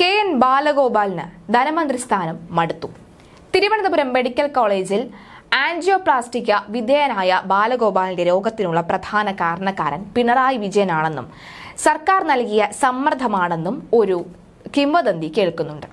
K N ബാലഗോപാലിന് ധനമന്ത്രി സ്ഥാനം മടുത്തു. തിരുവനന്തപുരം മെഡിക്കൽ കോളേജിൽ ആൻജിയോപ്ലാസ്റ്റിക്ക വിധേയനായ ബാലഗോപാലിന്റെ രോഗത്തിനുള്ള പ്രധാന കാരണക്കാരൻ പിണറായി വിജയനാണെന്നും സർക്കാർ നൽകിയ സമ്മർദ്ദമാണെന്നും ഒരു കിംവദന്തി കേൾക്കുന്നുണ്ട്.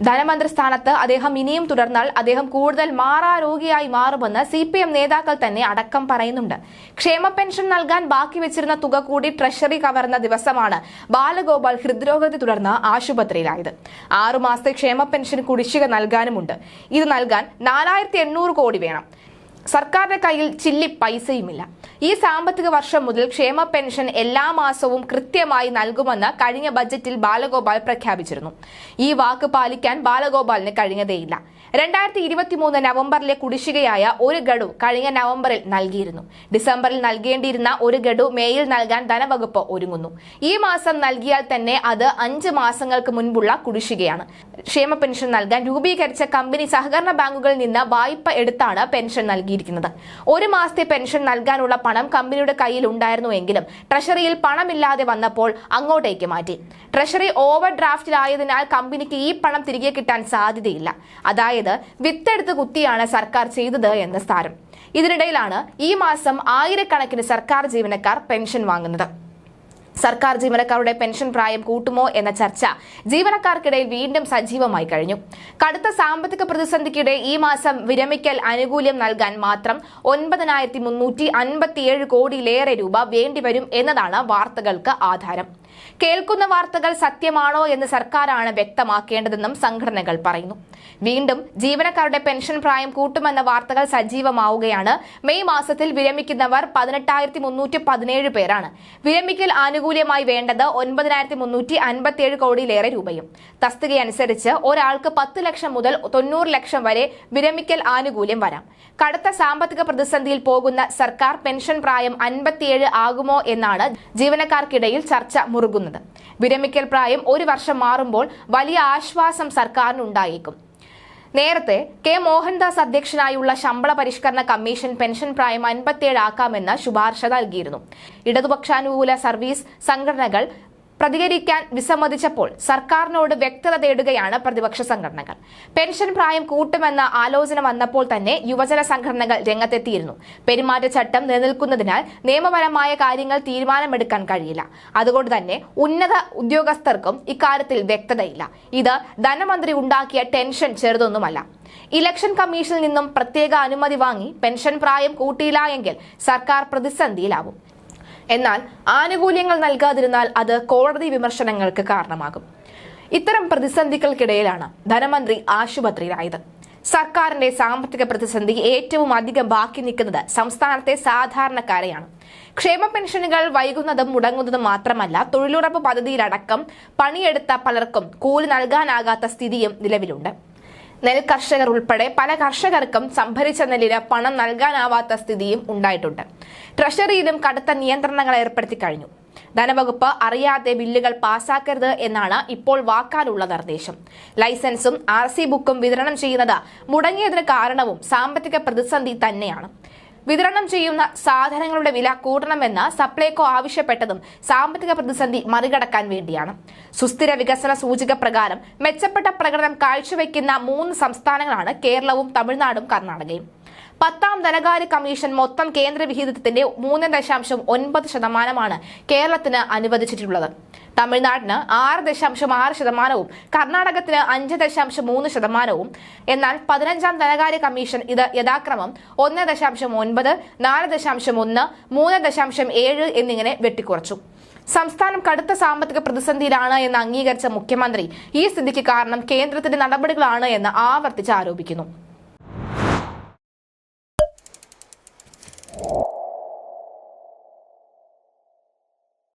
ധനമന്ത്രി സ്ഥാനത്ത് അദ്ദേഹം ഇനിയും തുടർന്നാൽ അദ്ദേഹം കൂടുതൽ മാറാരോഗിയായി മാറുമെന്ന് സി പി എം നേതാക്കൾ തന്നെ അടക്കം പറയുന്നുണ്ട്. ക്ഷേമ പെൻഷൻ നൽകാൻ ബാക്കി വെച്ചിരുന്ന തുക കൂടി ട്രഷറി കവർന്ന ദിവസമാണ് ബാലഗോപാൽ ഹൃദ്രോഗത്തെ തുടർന്ന് ആശുപത്രിയിലായത്. ആറുമാസത്തെ ക്ഷേമ പെൻഷൻ കുടിശ്ശിക നൽകാനുമുണ്ട്. ഇത് നൽകാൻ നാലായിരത്തി കോടി വേണം. സർക്കാരിന്റെ കയ്യിൽ ചില്ലി പൈസയുമില്ല. ഈ സാമ്പത്തിക വർഷം മുതൽ ക്ഷേമ പെൻഷൻ എല്ലാ മാസവും കൃത്യമായി നൽകുമെന്ന് കഴിഞ്ഞ ബജറ്റിൽ ബാലഗോപാൽ പ്രഖ്യാപിച്ചിരുന്നു. ഈ വാക്ക് പാലിക്കാൻ ബാലഗോപാലിന് കഴിഞ്ഞതേയില്ല. രണ്ടായിരത്തി ഇരുപത്തിമൂന്ന് നവംബറിലെ കുടിശ്ശികയായ ഒരു ഗഡു കഴിഞ്ഞ നവംബറിൽ നൽകിയിരുന്നു. ഡിസംബറിൽ നൽകേണ്ടിയിരുന്ന ഒരു ഗഡു മേയിൽ നൽകാൻ ധനവകുപ്പ് ഒരുങ്ങുന്നു. ഈ മാസം നൽകിയാൽ തന്നെ അത് അഞ്ച് മാസങ്ങൾക്ക് മുൻപുള്ള കുടിശ്ശികയാണ്. ക്ഷേമ പെൻഷൻ നൽകാൻ രൂപീകരിച്ച കമ്പനി സഹകരണ ബാങ്കുകളിൽ നിന്ന് വായ്പ എടുത്താണ് പെൻഷൻ നൽകിയിരിക്കുന്നത്. ഒരു മാസത്തെ പെൻഷൻ നൽകാനുള്ള പണം കമ്പനിയുടെ കയ്യിൽ ഉണ്ടായിരുന്നുവെങ്കിലും ട്രഷറിയിൽ പണമില്ലാതെ വന്നപ്പോൾ അങ്ങോട്ടേക്ക് മാറ്റി. ട്രഷറി ഓവർ ഡ്രാഫ്റ്റിലായതിനാൽ കമ്പനിക്ക് ഈ പണം തിരികെ കിട്ടാൻ സാധ്യതയില്ല. അതായത് വിത്തെടുത്ത് കുത്തിയാണ് സർക്കാർ ചെയ്തത് എന്ന് സാരം. ഇതിനിടയിലാണ് ഈ മാസം ആയിരക്കണക്കിന് സർക്കാർ ജീവനക്കാർ പെൻഷൻ വാങ്ങുന്നത്. സർക്കാർ ജീവനക്കാരുടെ പെൻഷൻ പ്രായം കൂട്ടുമോ എന്ന ചർച്ച ജീവനക്കാർക്കിടയിൽ വീണ്ടും സജീവമായി കഴിഞ്ഞു. കടുത്ത സാമ്പത്തിക പ്രതിസന്ധിക്കിടെ ഈ മാസം വിരമിക്കൽ ആനുകൂല്യം നൽകാൻ മാത്രം ഒൻപതിനായിരത്തി മുന്നൂറ്റി അൻപത്തിയേഴ് കോടിയിലേറെ രൂപ വേണ്ടിവരും എന്നതാണ് വാർത്തകൾക്ക് ആധാരം. കേൾക്കുന്ന വാർത്തകൾ സത്യമാണോ എന്ന് സർക്കാരാണ് വ്യക്തമാക്കേണ്ടതെന്നും സംഘടനകൾ പറയുന്നു. വീണ്ടും ജീവനക്കാരുടെ പെൻഷൻ പ്രായം കൂട്ടുമെന്ന വാർത്തകൾ സജീവമാവുകയാണ്. മെയ് മാസത്തിൽ വിരമിക്കുന്നവർ പതിനെട്ടായിരത്തി മുന്നൂറ്റി പതിനേഴ് പേരാണ്. വിരമിക്കൽ ആനുകൂല്യമായി വേണ്ടത് ഒൻപതിനായിരത്തി മുന്നൂറ്റി അൻപത്തിയേഴ് കോടിയിലേറെ രൂപയും. തസ്തികയനുസരിച്ച് ഒരാൾക്ക് പത്ത് ലക്ഷം മുതൽ തൊണ്ണൂറ് ലക്ഷം വരെ വിരമിക്കൽ ആനുകൂല്യം വരാം. കടുത്ത സാമ്പത്തിക പ്രതിസന്ധിയിൽ പോകുന്ന സർക്കാർ പെൻഷൻ പ്രായം അൻപത്തിയേഴ് ആകുമോ എന്നാണ് ജീവനക്കാർക്കിടയിൽ ചർച്ച മുറുകുന്നത് വിരമിക്കൽ പ്രായം ഒരു വർഷം മാറുമ്പോൾ വലിയ ആശ്വാസം സർക്കാരിനുണ്ടായേക്കും. നേരത്തെ കെ മോഹൻദാസ് അധ്യക്ഷനായുള്ള ശമ്പള പരിഷ്കരണ കമ്മീഷൻ പെൻഷൻ പ്രായം അൻപത്തിയേഴ് ആക്കാമെന്ന് ശുപാർശ നൽകിയിരുന്നു. ഇടതുപക്ഷാനുകൂല സർവീസ് സംഘടനകൾ പ്രതികരിക്കാൻ വിസമ്മതിച്ചപ്പോൾ സർക്കാരിനോട് വ്യക്തത തേടുകയാണ് പ്രതിപക്ഷ സംഘടനകൾ. പെൻഷൻ പ്രായം കൂട്ടുമെന്ന ആലോചന വന്നപ്പോൾ തന്നെ യുവജന സംഘടനകൾ രംഗത്തെത്തിയിരുന്നു. പെരുമാറ്റച്ചട്ടം നിലനിൽക്കുന്നതിനാൽ നിയമപരമായ കാര്യങ്ങൾ തീരുമാനമെടുക്കാൻ കഴിയില്ല. അതുകൊണ്ട് തന്നെ ഉന്നത ഉദ്യോഗസ്ഥർക്കും ഇക്കാര്യത്തിൽ വ്യക്തതയില്ല. ഇത് ധനമന്ത്രി ഉണ്ടാക്കിയ ടെൻഷൻ ചെറുതൊന്നുമല്ല. ഇലക്ഷൻ കമ്മീഷനിൽ നിന്നും പ്രത്യേക അനുമതി വാങ്ങി പെൻഷൻ പ്രായം കൂട്ടിയില്ല സർക്കാർ പ്രതിസന്ധിയിലാവും. എന്നാൽ ആനുകൂല്യങ്ങൾ നൽകാതിരുന്നാൽ അത് കോടതി വിമർശനങ്ങൾക്ക് കാരണമാകും. ഇത്തരം പ്രതിസന്ധികൾക്കിടയിലാണ് ധനമന്ത്രി ആശുപത്രിയിലായത്. സർക്കാരിന്റെ സാമ്പത്തിക പ്രതിസന്ധി ഏറ്റവും അധികം ബാക്കി നിൽക്കുന്നത് സംസ്ഥാനത്തെ സാധാരണക്കാരെയാണ്. ക്ഷേമ പെൻഷനുകൾ വൈകുന്നതും മുടങ്ങുന്നതും മാത്രമല്ല തൊഴിലുറപ്പ് പദ്ധതിയിലടക്കം പണിയെടുത്ത പലർക്കും കൂലി നൽകാനാകാത്ത സ്ഥിതിയും നിലവിലുണ്ട്. നെൽ കർഷകർ ഉൾപ്പെടെ പല കർഷകർക്കും സംഭരിച്ച നെല്ലിന് പണം നൽകാനാവാത്ത സ്ഥിതിയും ഉണ്ടായിട്ടുണ്ട്. ട്രഷറിയിലും കടുത്ത നിയന്ത്രണങ്ങൾ ഏർപ്പെടുത്തി കഴിഞ്ഞു. ധനവകുപ്പ് അറിയാതെ ബില്ലുകൾ പാസാക്കരുത് എന്നാണ് ഇപ്പോൾ വാക്കാലുള്ള നിർദ്ദേശം. ലൈസൻസും ആർ ബുക്കും വിതരണം ചെയ്യുന്നത് മുടങ്ങിയതിന് കാരണവും സാമ്പത്തിക പ്രതിസന്ധി തന്നെയാണ്. വിതരണം ചെയ്യുന്ന സാധനങ്ങളുടെ വില കൂട്ടണമെന്ന് സപ്ലൈകോ ആവശ്യപ്പെട്ടതും സാമ്പത്തിക പ്രതിസന്ധി മറികടക്കാൻ വേണ്ടിയാണ്. സുസ്ഥിര വികസന സൂചിക പ്രകാരം മെച്ചപ്പെട്ട പ്രകടനം കാഴ്ചവെക്കുന്ന മൂന്ന് സംസ്ഥാനങ്ങളാണ് കേരളവും തമിഴ്നാടും കർണാടകയും. പത്താം ധനകാര്യ കമ്മീഷൻ മൊത്തം കേന്ദ്ര വിഹിതത്തിന്റെ മൂന്ന് ദശാംശം ഒൻപത് ശതമാനമാണ് കേരളത്തിന് അനുവദിച്ചിട്ടുള്ളത്. തമിഴ്നാടിന് ആറ് ദശാംശം ആറ് ശതമാനവും കർണാടകത്തിന് അഞ്ച് ദശാംശം മൂന്ന് ശതമാനവും. എന്നാൽ പതിനഞ്ചാം ധനകാര്യ കമ്മീഷൻ ഇത് യഥാക്രമം ഒന്ന് ദശാംശം ഒൻപത് നാല് ദശാംശം ഒന്ന് മൂന്ന് ദശാംശം ഏഴ് എന്നിങ്ങനെ വെട്ടിക്കുറച്ചു. സംസ്ഥാനം കടുത്ത സാമ്പത്തിക പ്രതിസന്ധിയിലാണ് എന്ന് അംഗീകരിച്ച മുഖ്യമന്ത്രി ഈ സ്ഥിതിക്ക് കാരണം കേന്ദ്രത്തിന്റെ നടപടികളാണ് എന്ന് ആവർത്തിച്ച് ആരോപിക്കുന്നു.